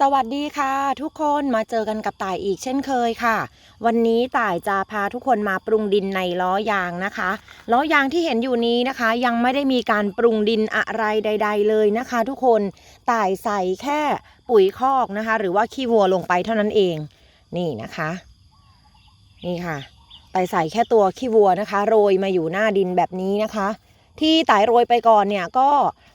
สวัสดีค่ะ ทุกคนมาเจอกันกับต่ายอีกเช่นเคยค่ะ วันนี้ต่ายจะพาทุกคนมาปรุงดินในล้อยางนะคะล้อยางที่เห็นอยู่นี้นะคะ ยังไม่ได้มีการปรุงดินอะไรใด ๆ เลยนะคะ ทุกคนต่ายใส่แค่ปุ๋ยคอกนะคะ หรือว่าขี้วัวลงไปเท่านั้นเอง นี่นะคะ นี่ค่ะต่ายใส่แค่ตัวขี้วัวนะคะ โรยมาอยู่หน้าดินแบบนี้นะคะ ที่ต่ายโรยไปก่อนเนี่ยก็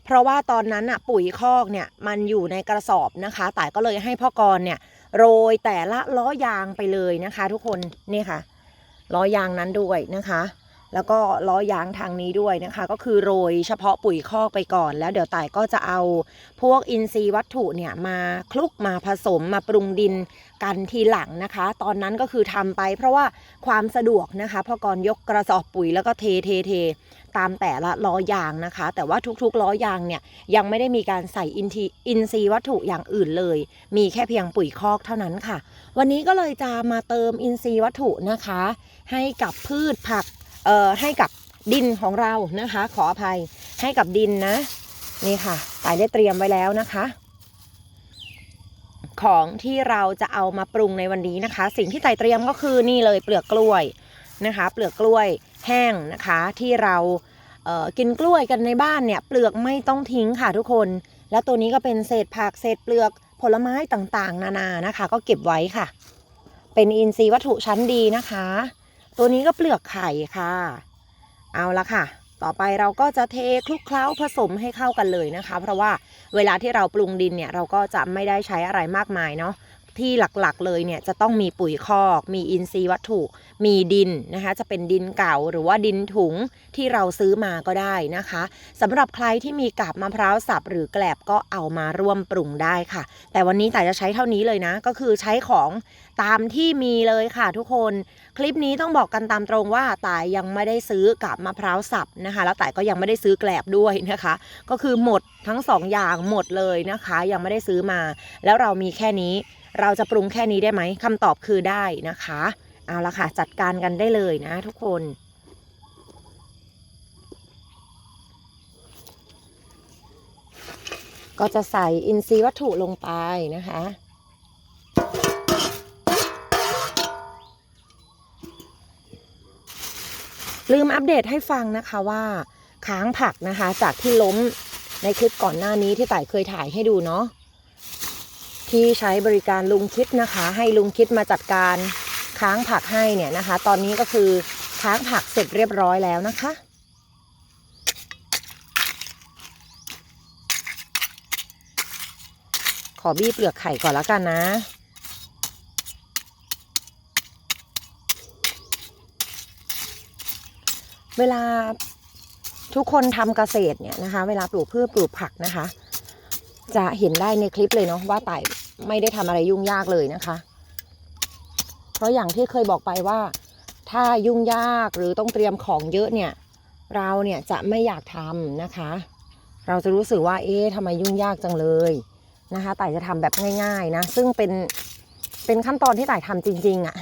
เพราะว่าตอนนั้นอะปุ๋ยคอกเนี่ยมันอยู่ในกระสอบนะคะต่ายก็เลยให้พ่อกรเนี่ยโรยแต่ละล้อยางไปเลยนะคะ ทุกคนนี่ค่ะล้อยางนั้นด้วยนะคะ แล้วก็ล้อยางทางนี้ด้วยนะคะ ก็คือโรยเฉพาะปุ๋ยคอกไปก่อน แล้วเดี๋ยวต่ายก็จะเอาพวกอินทรีย์วัตถุเนี่ยมาคลุกมาผสมมาปรุงดินกันทีหลังนะคะ ตอนนั้นก็คือทำไปเพราะว่าความสะดวกนะคะพ่อกรยกกระสอบปุ๋ยแล้วก็เทเทเทตามแต่ละล้อยางนะคะ แต่ว่าทุกๆล้อยางเนี่ยยังไม่ได้มีการใส่อินทีอินทรีย์วัตถุอย่างอื่นเลย มีแค่เพียงปุ๋ยคอกเท่านั้นค่ะ วันนี้ก็เลยจะมาเติมอินทรีย์วัตถุนะคะ ให้กับพืชผัก เอ่อให้กับดินของเรานะคะ ขออภัยให้กับดินนะ นี่ค่ะตายได้เตรียมไว้แล้วนะคะ ของที่เราจะเอามาปรุงในวันนี้นะคะ สิ่งที่ไต่เตรียมก็คือนี่เลยเปลือกกล้วยนะคะ เปลือกกล้วยแห้งนะคะ ที่เราเกินกล้วยกันในบ้านเนี่ย เปลือกไม่ต้องทิ้งค่ะทุกคน แล้วตัวนี้ก็เป็นเศษผักเศษเปลือกผลไม้ต่างๆ นานานะคะ ก็เก็บไว้ค่ะ เป็นอินทรีย์วัตถุชั้นดีนะคะ ตัวนี้ก็เปลือกไข่ค่ะ เอาละค่ะ ต่อไปเราก็จะเทคลุกเคล้าผสมให้เข้ากันเลยนะคะ เพราะว่าเวลาที่เราปรุงดินเนี่ยเราก็จะไม่ได้ใช้อะไรมากมายเนาะที่หลักๆเลยเนี่ยจะต้องมีปุ๋ยคอก มีอินทรีย์วัตถุ มีดินนะคะจะเป็นดินเก่าหรือว่าดินถุงที่เราซื้อมาก็ได้นะคะสำหรับใครที่มีกาบมะพร้าวสับหรือแกลบก็เอามาร่วมปรุงได้ค่ะ แต่วันนี้แต่จะใช้เท่านี้เลยนะ ก็คือใช้ของตามที่มีเลยค่ะทุกคน คลิปนี้ต้องบอกกันตามตรงว่าต่ายยังไม่ได้ซื้อกาบมะพร้าวสับนะคะ แล้วต่ายก็ยังไม่ได้ซื้อแกลบด้วยนะคะ ก็คือหมดทั้งสองอย่างหมดเลยนะคะ ยังไม่ได้ซื้อมา แล้วเรามีแค่นี้ เราจะปรุงแค่นี้ได้ไหมคำตอบคือได้นะคะเอาละค่ะจัดการกันได้เลยนะทุกคนก็จะใส่อินทรีย์วัตถุลงไปนะคะ ลืมอัปเดตให้ฟังนะคะว่าค้างผักนะคะ จากที่ล้มในคลิปก่อนหน้านี้ที่ต่ายเคยถ่ายให้ดูเนาะที่ใช้บริการลุงคิดนะคะ ให้ลุงคิดมาจัดการค้างผักให้เนี่ยนะคะ ตอนนี้ก็คือค้างผักเสร็จเรียบร้อยแล้วนะคะ ขอบี้เปลือกไข่ก่อนแล้วกันนะ เวลาทุกคนทำเกษตรเนี่ยนะคะ เวลาปลูกพืชปลูกผักนะคะ จะเห็นได้ในคลิปเลยเนาะว่าไต่ไม่ได้ทำอะไรยุ่งยากเลยนะคะ เพราะอย่างที่เคยบอกไปว่า ถ้ายุ่งยากหรือต้องเตรียมของเยอะเนี่ย เราเนี่ยจะไม่อยากทำนะคะ เราจะรู้สึกว่าเอ๊ะทำไมยุ่งยากจังเลยนะคะไต่จะทำแบบง่าย ๆนะ ซึ่งเป็นเป็นขั้นตอนที่ไต่ทำจริงๆอะ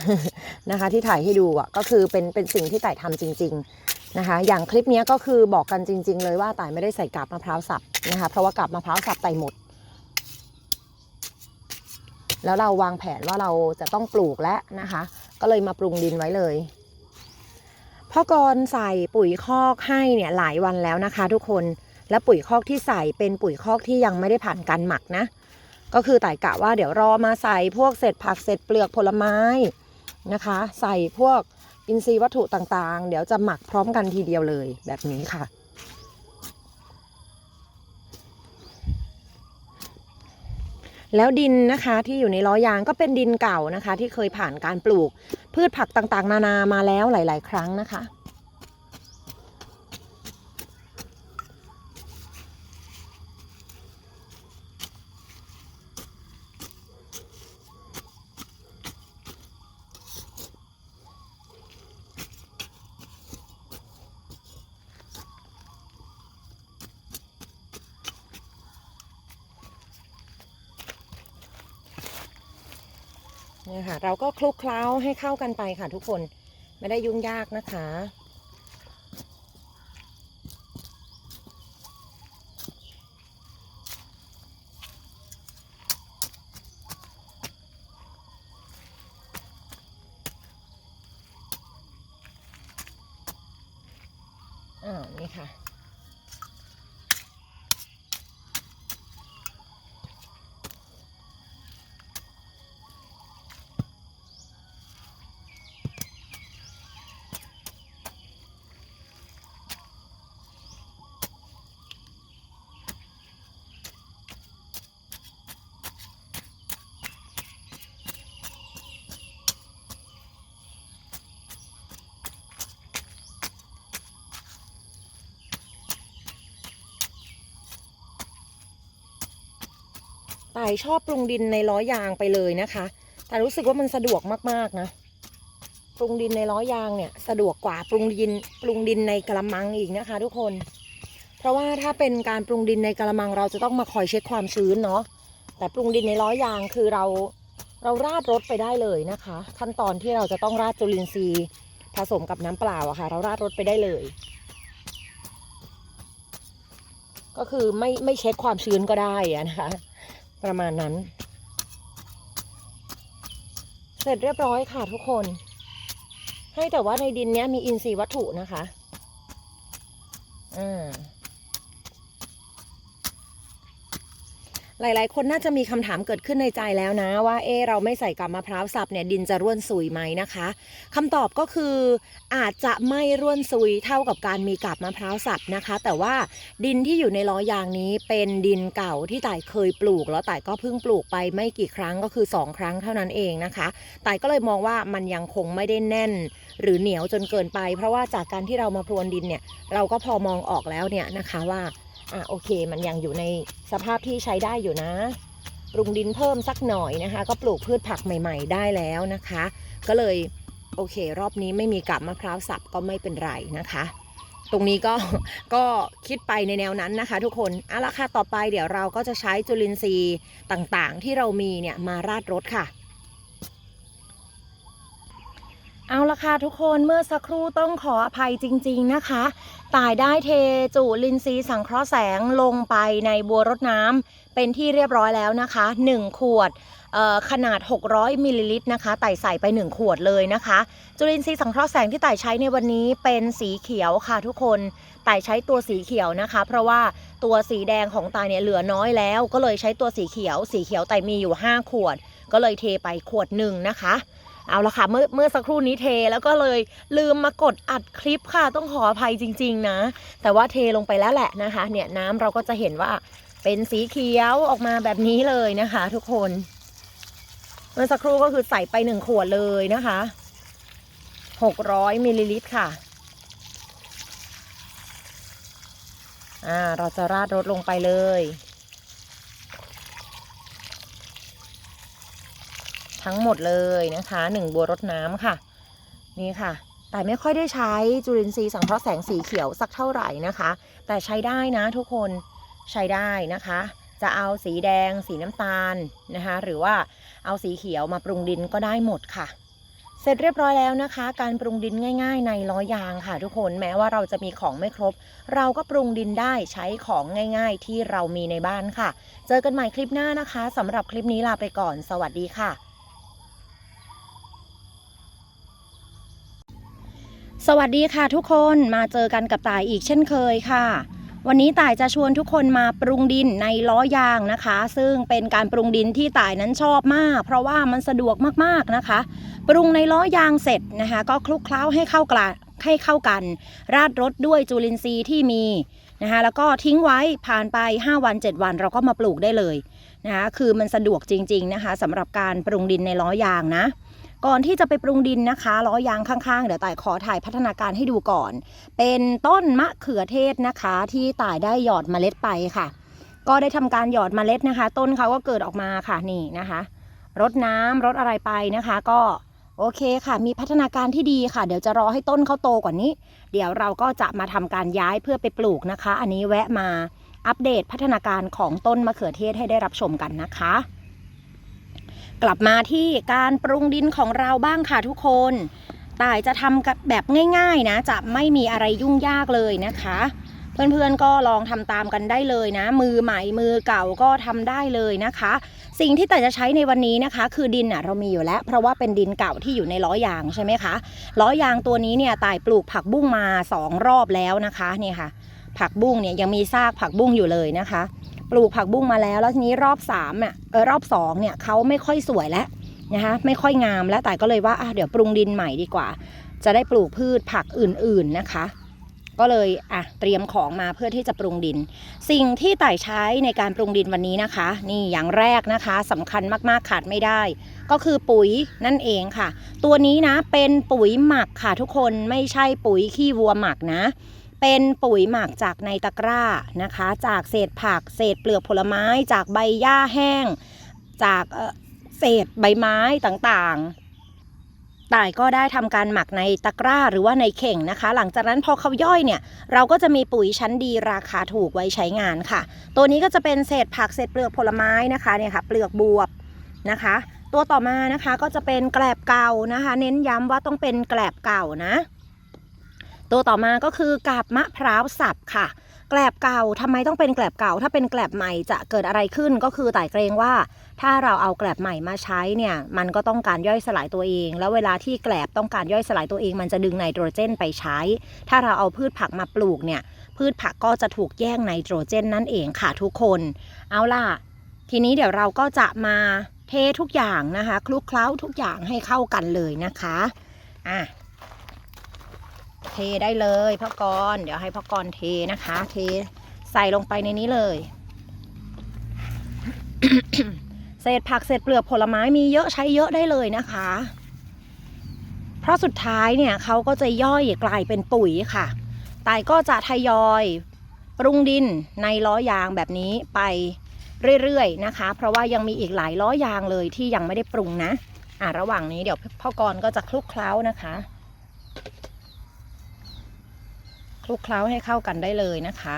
นะคะ ที่ถ่ายให้ดูอะก็คือเป็นเป็นสิ่งที่ไต่ทำจริง ๆ นะคะ อย่างคลิปนี้ก็คือบอกกันจริง ๆ เลยว่าไต่ไม่ได้ใส่กาบมะพร้าวสับนะคะ เพราะว่ากาบมะพร้าวสับไต่หมด แล้วเราวางแผนว่าเราจะต้องปลูกแล้วนะคะ ก็เลยมาปรุงดินไว้เลยพ่อกรใส่ปุ๋ยคอกให้เนี่ยหลายวันแล้วนะคะ ทุกคน และปุ๋ยคอกที่ใส่เป็นปุ๋ยคอกที่ยังไม่ได้ผ่านการหมักนะ ก็คือไต่กะว่าเดี๋ยวรอมาใส่พวกเศษผักเศษเปลือกผลไม้นะคะ ใส่พวก อินทรีย์วัตถุต่างๆ เดี๋ยวจะหมักพร้อมกันทีเดียวเลยแบบนี้ค่ะ แล้วดินนะคะที่อยู่ในล้อยางก็เป็นดินเก่านะคะ ที่เคยผ่านการปลูกพืชผักต่างๆ นานามาแล้วหลาย ๆ ครั้งนะคะ เนี่ยค่ะ เราก็คลุกเคล้าให้เข้ากันไปค่ะทุกคน ไม่ได้ยุ่งยากนะคะ อ่านี่ค่ะ ต่ายชอบปรุงดินในล้อยางไปเลยนะคะ แต่รู้สึกว่ามันสะดวกมากๆนะ ปรุงดินในล้อยางเนี่ย สะดวกกว่าปรุงดิน ปรุงดินในกระมังอีกนะคะ ทุกคน เพราะว่าถ้าเป็นการปรุงดินในกระมังเราจะต้องมาคอยเช็คความชื้นเนาะ แต่ปรุงดินในล้อยางคือเราเราราดรถไปได้เลยนะคะ ขั้นตอนที่เราจะต้องราดจุลินทรีย์ผสมกับน้ำเปล่าอะค่ะ เราราดรถไปได้เลย ก็คือไม่ไม่เช็คความชื้นก็ได้นะคะ ประมาณนั้น เสร็จเรียบร้อยค่ะทุกคน ให้แต่ว่าในดินเนี้ยมีอินทรีย์วัตถุนะคะ อ่า หลายๆ คนน่าจะมีคำถามเกิดขึ้นในใจแล้วนะ ว่าเออเราไม่ใส่กับมะพร้าวสับเนี่ยดินจะร่วนซุยไหมนะคะคำตอบก็คืออาจจะไม่ร่วนซุยเท่ากับการมีกับมะพร้าวสับนะคะ แต่ว่าดินที่อยู่ในล้อยางนี้เป็นดินเก่าที่ต่ายเคยปลูก แล้วต่ายก็เพิ่งปลูกไปไม่กี่ครั้งก็คือ 2 ครั้งเท่านั้นเองนะคะต่ายก็เลยมองว่ามันยังคงไม่ได้แน่น หรือเหนียวจนเกินไป เพราะว่าจากการที่เรามาพรวนดินเนี่ยเราก็พอมองออกแล้วเนี่ยนะคะว่า อะโอเค มันยังอยู่ในสภาพที่ใช้ได้อยู่นะ ปรุงดินเพิ่มสักหน่อยนะคะ ก็ปลูกพืชผักใหม่ ๆ ได้แล้วนะคะ ก็เลยโอเค รอบนี้ไม่มีกับมะพร้าวสับก็ไม่เป็นไรนะคะ ตรงนี้ก็ก็คิดไปในแนวนั้นนะคะ ทุกคนเอาละค่ะต่อไปเดี๋ยวเราก็จะใช้จุลินทรีย์ต่างๆ ที่เรามีเนี่ยมาราดรถค่ะเอาละค่ะทุกคนเมื่อสักครู่ต้องขออภัยจริง ๆนะคะ ตายได้เทจุลินทรีย์สังเคราะห์แสงลงไปในบัวรดน้ำเป็นที่เรียบร้อยแล้วนะคะ 1 ขวดขนาด 600 มิลลิลิตรนะคะ ไต่ใส่ไป 1 ขวดเลยนะคะ จุลินทรีย์สังเคราะห์แสงที่ไต่ใช้ในวันนี้เป็นสีเขียวค่ะทุกคน ไต่ใช้ตัวสีเขียวนะคะ เพราะว่าตัวสีแดงของตาเนี่ยเหลือน้อยแล้ว ก็เลยใช้ตัวสีเขียว สีเขียวไต่มีอยู่ 5 ขวด ก็เลยเทไปขวดหนึ่งนะคะ เอาละค่ะเมื่อเมื่อสักครู่นี้เทแล้วก็เลยลืมมากดอัดคลิปค่ะ ต้องขออภัยจริง ๆ นะ แต่ว่าเทลงไปแล้วแหละนะคะ เนี่ยน้ำเราก็จะเห็นว่าเป็นสีเขียวออกมาแบบนี้เลยนะคะ ทุกคน เมื่อสักครู่ก็คือใส่ไปหนึ่งขวดเลยนะคะหกร้อยมิลลิลิตรค่ะอ่าเราจะราดรถลงไปเลย ทั้งหมดเลยนะคะหนึ่งบัวรดน้ำค่ะ นี่ค่ะ แต่ไม่ค่อยได้ใช้จุลินทรีย์สังเคราะห์แสงสีเขียวสักเท่าไหร่นะคะ แต่ใช้ได้นะทุกคนใช้ได้นะคะ จะเอาสีแดง สีน้ำตาลนะคะ หรือว่าเอาสีเขียวมาปรุงดินก็ได้หมดค่ะเสร็จเรียบร้อยแล้วนะคะ การปรุงดินง่ายๆ ในล้อยางค่ะ ทุกคนแม้ว่าเราจะมีของไม่ครบ เราก็ปรุงดินได้ใช้ของง่าย ๆ ที่เรามีในบ้านค่ะ เจอกันใหม่คลิปหน้านะคะสำหรับคลิปนี้ลาไปก่อน สวัสดีค่ะ สวัสดีค่ะทุกคนมาเจอกันกับต่ายอีกเช่นเคยค่ะ วันนี้ต่ายจะชวนทุกคนมาปรุงดินในล้อยางนะคะ ซึ่งเป็นการปรุงดินที่ต่ายนั้นชอบมาก เพราะว่ามันสะดวกมากๆนะคะ ปรุงในล้อยางเสร็จนะคะ ก็คลุกเคล้าให้เข้ากลาให้เข้ากัน ราดรสด้วยจุลินทรีย์ที่มีนะคะแล้วก็ทิ้งไว้ผ่านไป 5 วัน 7 วันเราก็มาปลูกได้เลยนะคะคือมันสะดวกจริง ๆนะคะสำหรับการปรุงดินในล้อยางนะ ก่อนที่จะไปปรุงดินนะคะล้อยางข้างๆ เดี๋ยวต่ายขอถ่ายพัฒนาการให้ดูก่อน เป็นต้นมะเขือเทศนะคะ ที่ต่ายได้หยอดเมล็ดไปค่ะ ก็ได้ทำการหยอดเมล็ดนะคะ ต้นเขาก็เกิดออกมาค่ะนี่นะคะรดน้ำรดอะไรไปนะคะ ก็โอเคค่ะ มีพัฒนาการที่ดีค่ะ เดี๋ยวจะรอให้ต้นเขาโตกว่านี้ เดี๋ยวเราก็จะมาทำการย้ายเพื่อไปปลูกนะคะ อันนี้แวะมาอัปเดตพัฒนาการของต้นมะเขือเทศให้ได้รับชมกันนะคะ กลับมาที่การปรุงดินของเราบ้างค่ะทุกคนต่ายจะทำกับแบบง่ายๆนะ จะไม่มีอะไรยุ่งยากเลยนะคะ เพื่อนๆก็ลองทำตามกันได้เลยนะ มือใหม่มือเก่าก็ทำได้เลยนะคะ สิ่งที่แต่จะใช้ในวันนี้นะคะ คือดินอะเรามีอยู่แล้ว เพราะว่าเป็นดินเก่าที่อยู่ในล้อยางใช่ไหมคะล้อยางตัวนี้เนี่ยต่ายปลูกผักบุ้งมาสองรอบแล้วนะคะนี่ค่ะ ผักบุ้งเนี่ยยังมีซากผักบุ้งอยู่เลยนะคะ ปลูกผักบุ้งมาแล้ว แล้วทีนี้รอบ3อะเออรอบ2เนี่ยเขาไม่ค่อยสวยแล้วนะคะไม่ค่อยงามแล้วแต่ก็เลยว่าอะเดี๋ยวปรุงดินใหม่ดีกว่า จะได้ปลูกพืชผักอื่นๆนะคะ ก็เลยอะเตรียมของมาเพื่อที่จะปรุงดิน สิ่งที่ต่ายใช้ในการปรุงดินวันนี้นะคะ นี่อย่างแรกนะคะสำคัญมากๆขาดไม่ได้ ก็คือปุ๋ยนั่นเองค่ะ ตัวนี้นะเป็นปุ๋ยหมักค่ะทุกคนไม่ใช่ปุ๋ยขี้วัวหมักนะ เป็นปุ๋ยหมักจากในตะกร้านะคะ จากเศษผักเศษเปลือกผลไม้ จากใบหญ้าแห้ง จากเศษใบไม้ต่างๆต่ายก็ได้ทำการหมักในตะกร้าหรือว่าในเข่งนะคะ หลังจากนั้นพอเขาย่อยเนี่ย เราก็จะมีปุ๋ยชั้นดีราคาถูกไว้ใช้งานค่ะ ตัวนี้ก็จะเป็นเศษผักเศษเปลือกผลไม้นะคะเนี่ยค่ะ เปลือกบวบนะคะ ตัวต่อมานะคะก็จะเป็นแกลบเก่านะคะ เน้นย้ำว่าต้องเป็นแกลบเก่านะ ตัวต่อมาก็คือกาบมะพร้าวสับค่ะ แกลบเก่าทำไมต้องเป็นแกลบเก่า ถ้าเป็นแกลบใหม่จะเกิดอะไรขึ้นก็คือต่ายเกรงว่า ถ้าเราเอาแกลบใหม่มาใช้เนี่ยมันก็ต้องการย่อยสลายตัวเอง แล้วเวลาที่แกลบต้องการย่อยสลายตัวเอง มันจะดึงไนโตรเจนไปใช้ ถ้าเราเอาพืชผักมาปลูกเนี่ยพืชผักก็จะถูกแย่งไนโตรเจนนั่นเองค่ะทุกคน เอาล่ะ ทีนี้เดี๋ยวเราก็จะมาเททุกอย่างนะคะ คลุกเคล้าทุกอย่างให้เข้ากันเลยนะคะ อะ เทได้เลยพ่อกรเดี๋ยวให้พ่อกรเทนะคะ เทใส่ลงไปในนี้เลย เศษผักเศษเปลือกผลไม้มีเยอะใช้เยอะได้เลยนะคะ เพราะสุดท้ายเนี่ยเขาก็จะย่อยกลายเป็นปุ๋ยค่ะตายก็จะทยอยปรุงดินในล้อยางแบบนี้ไปเรื่อยๆนะคะ เพราะว่ายังมีอีกหลายล้อยางเลยที่ยังไม่ได้ปรุงนะ อะระหว่างนี้เดี๋ยวพ่อกรก็จะคลุกเคล้านะคะ คลุกเคล้าให้เข้ากันได้เลยนะคะ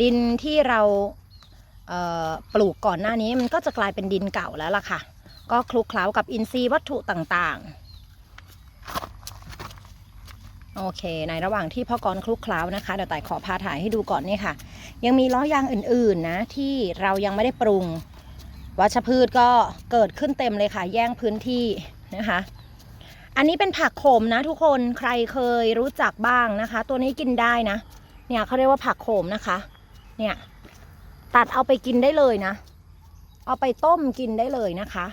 ดินที่เราเปลูกก่อนหน้านี้มันก็จะกลายเป็นดินเก่าแล้วล่ะค่ะ ก็คลุกเคล้ากับอินทรีย์วัตถุต่างๆ โอเค ในระหว่างที่พ่อกรคลุกเคล้านะคะเดี๋ยวต่ขอพาถ่ายให้ดูก่อนนี่ค่ะ ยังมีล้อยางอื่นๆนะที่เรายังไม่ได้ปรุงวัชพืชก็เกิดขึ้นเต็มเลยค่ะ แย่งพื้นที่นะคะ อันนี้เป็นผักขมนะทุกคนใครเคยรู้จักบ้างนะคะ ตัวนี้กินได้นะ เนี่ยเขาเรียกว่าผักโขมนะคะ เนี่ย ตัดเอาไปกินได้เลยนะ เอาไปต้มกินได้เลยนะคะ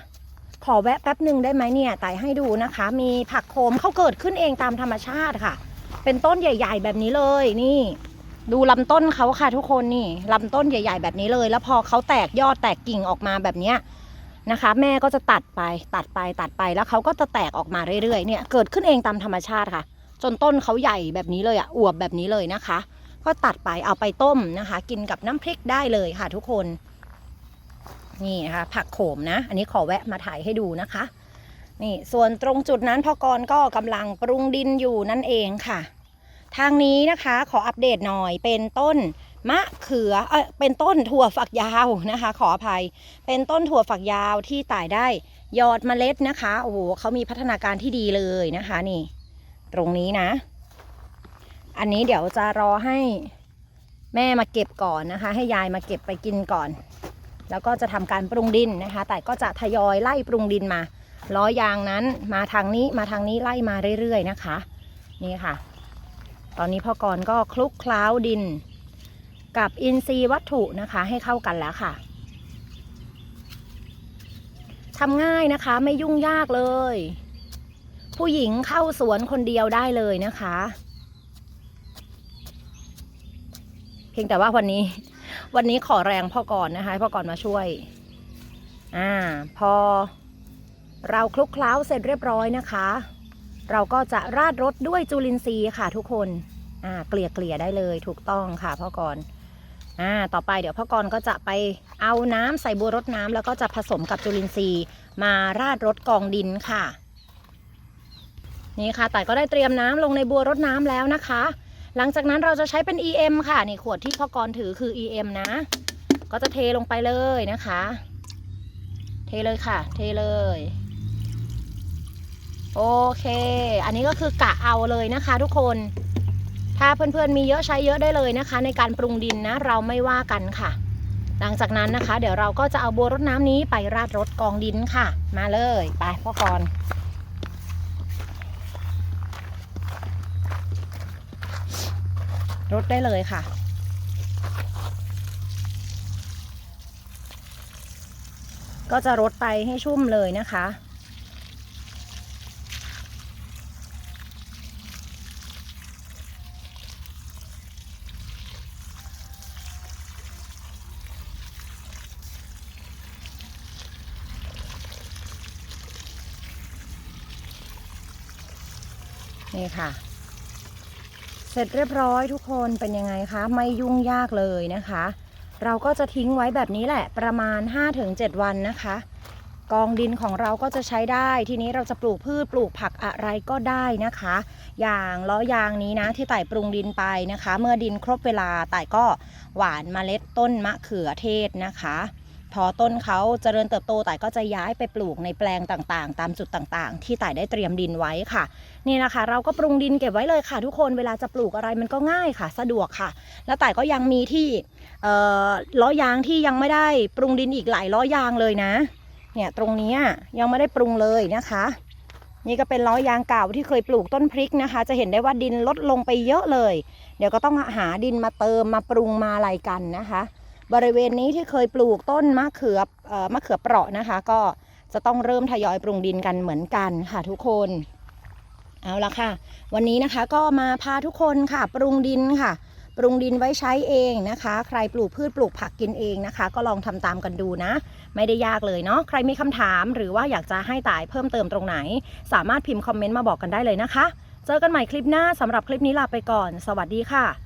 ขอแวะแป๊บหนึ่งได้ไหมเนี่ยไต่ให้ดูนะคะ มีผักโขมเขาเกิดขึ้นเองตามธรรมชาติค่ะ เป็นต้นใหญ่ ๆ แบบนี้เลยนี่ ดูลำต้นเขาค่ะทุกคนนี่ลำต้นใหญ่ ๆ แบบนี้เลย แล้วพอเขาแตกยอดแตกกิ่งออกมาแบบเนี้ย นะคะ แม่ก็จะตัดไปตัดไปตัดไปแล้วเขาก็จะแตกออกมาเรื่อยๆเนี่ยเกิดขึ้นเองตามธรรมชาติค่ะ จนต้นเขาใหญ่แบบนี้เลยอะอวบแบบนี้เลยนะคะ ก็ตัดไปเอาไปต้มนะคะ กินกับน้ำพริกได้เลยค่ะทุกคนนี่นะคะผักโขมนะ อันนี้ขอแวะมาถ่ายให้ดูนะคะ นี่ส่วนตรงจุดนั้นพ่อกรก็กำลังปรุงดินอยู่นั่นเองค่ะ ทางนี้นะคะขออัปเดตหน่อยเป็นต้น มะเขือเออเป็นต้นถั่วฝักยาวนะคะ ขออภัย เป็นต้นถั่วฝักยาวที่ต่ายได้ยอดเมล็ดนะคะโอ้โหเขามีพัฒนาการที่ดีเลยนะคะนี่ ตรงนี้นะ อันนี้เดี๋ยวจะรอให้แม่มาเก็บก่อนนะคะ ให้ยายมาเก็บไปกินก่อน แล้วก็จะทำการปรุงดินนะคะ แต่ก็จะทยอยไล่ปรุงดินมาล้อยางนั้นมาทางนี้มาทางนี้ไล่มาเรื่อยๆนะคะ นี่ค่ะ ตอนนี้พ่อกรก็คลุกคล้าวดิน กับอินทรีย์วัตถุนะคะให้เข้ากันแล้วค่ะทำง่ายนะคะไม่ยุ่งยากเลย ผู้หญิงเข้าสวนคนเดียวได้เลยนะคะ เพียงแต่ว่าวันนี้ วันนี้ขอแรงพ่อกรนนะคะให้พ่อกรมาช่วย อ่า พอเราคลุกเคล้าเสร็จเรียบร้อยนะคะ เราก็จะราดรสด้วยจุลินทรีย์ค่ะทุกคน อ่า เกลี่ยเกลี่ยได้เลยถูกต้องค่ะพ่อกรณ์ อ่าต่อไปเดี๋ยวพ่อกรก็จะไปเอาน้ำใส่บัวรดน้ำแล้วก็จะผสมกับจุลินทรีย์ มาราดรสกองดินค่ะ นี่ค่ะแต่ก็ได้เตรียมน้ำลงในบัวรดน้ำแล้วนะคะ หลังจากนั้นเราจะใช้เป็น EM ค่ะนี่ขวดที่พ่อกรถือคือ EM นะ ก็จะเทลงไปเลยนะคะ เทเลยค่ะ เทเลยโอเค อันนี้ก็คือกะเอาเลยนะคะทุกคน ถ้าเพื่อนๆมีเยอะใช้เยอะได้เลยนะคะ ในการปรุงดินนะเราไม่ว่ากันค่ะ หลังจากนั้นนะคะ เดี๋ยวเราก็จะเอาบัวรดน้ำนี้ไปราดรถกองดินค่ะ มาเลยไปพ่อกรณ์รดได้เลยค่ะก็จะรดไปให้ชุ่มเลยนะคะ นี่ค่ะ เสร็จเรียบร้อยทุกคนเป็นยังไงคะ ไม่ยุ่งยากเลยนะคะ เราก็จะทิ้งไว้แบบนี้แหละ ประมาณ 5-7 วันนะคะ กองดินของเราก็จะใช้ได้ ทีนี้เราจะปลูกพืชปลูกผักอะไรก็ได้นะคะ อย่างล้อยางนี้นะที่ไต่ปรุงดินไปนะคะ เมื่อดินครบเวลาไต่ก็หวานเมล็ดต้นมะเขือเทศนะคะ พอต้นเขาเจริญเติบโตไต่ก็จะย้ายไปปลูกในแปลงต่างๆ ตามจุดต่างๆ ที่ไต่ได้เตรียมดินไว้ค่ะ นี่นะคะ เราก็ปรุงดินเก็บไว้เลยค่ะ ทุกคนเวลาจะปลูกอะไรมันก็ง่ายค่ะ สะดวกค่ะ แล้วแต่ก็ยังมีที่ล้อยางที่ยังไม่ได้ปรุงดินอีกหลายล้อยางเลยนะ เนี่ยตรงนี้ยังไม่ได้ปรุงเลยนะคะนี่ก็เป็นล้อยางเก่าที่เคยปลูกต้นพริกนะคะ จะเห็นได้ว่าดินลดลงไปเยอะเลย เดี๋ยวก็ต้องหาดินมาเติมมาปรุงมาอะไรกันนะคะ บริเวณนี้ที่เคยปลูกต้นมะเขืออมะเขือเปราะนะคะ ก็จะต้องเริ่มทยอยปรุงดินกันเหมือนกันค่ะทุกคนเอาละค่ะ วันนี้นะคะก็มาพาทุกคนค่ะ ปรุงดินค่ะ ปรุงดินไว้ใช้เองนะคะ ใครปลูกพืชปลูกผักกินเองนะคะ ก็ลองทำตามกันดูนะ ไม่ได้ยากเลยเนาะใครมีคำถามหรือว่าอยากจะให้ตายเพิ่มเติมตรงไหน สามารถพิมพ์คอมเมนต์มาบอกกันได้เลยนะคะ เจอกันใหม่คลิปหน้าสำหรับคลิปนี้ลาไปก่อน สวัสดีค่ะ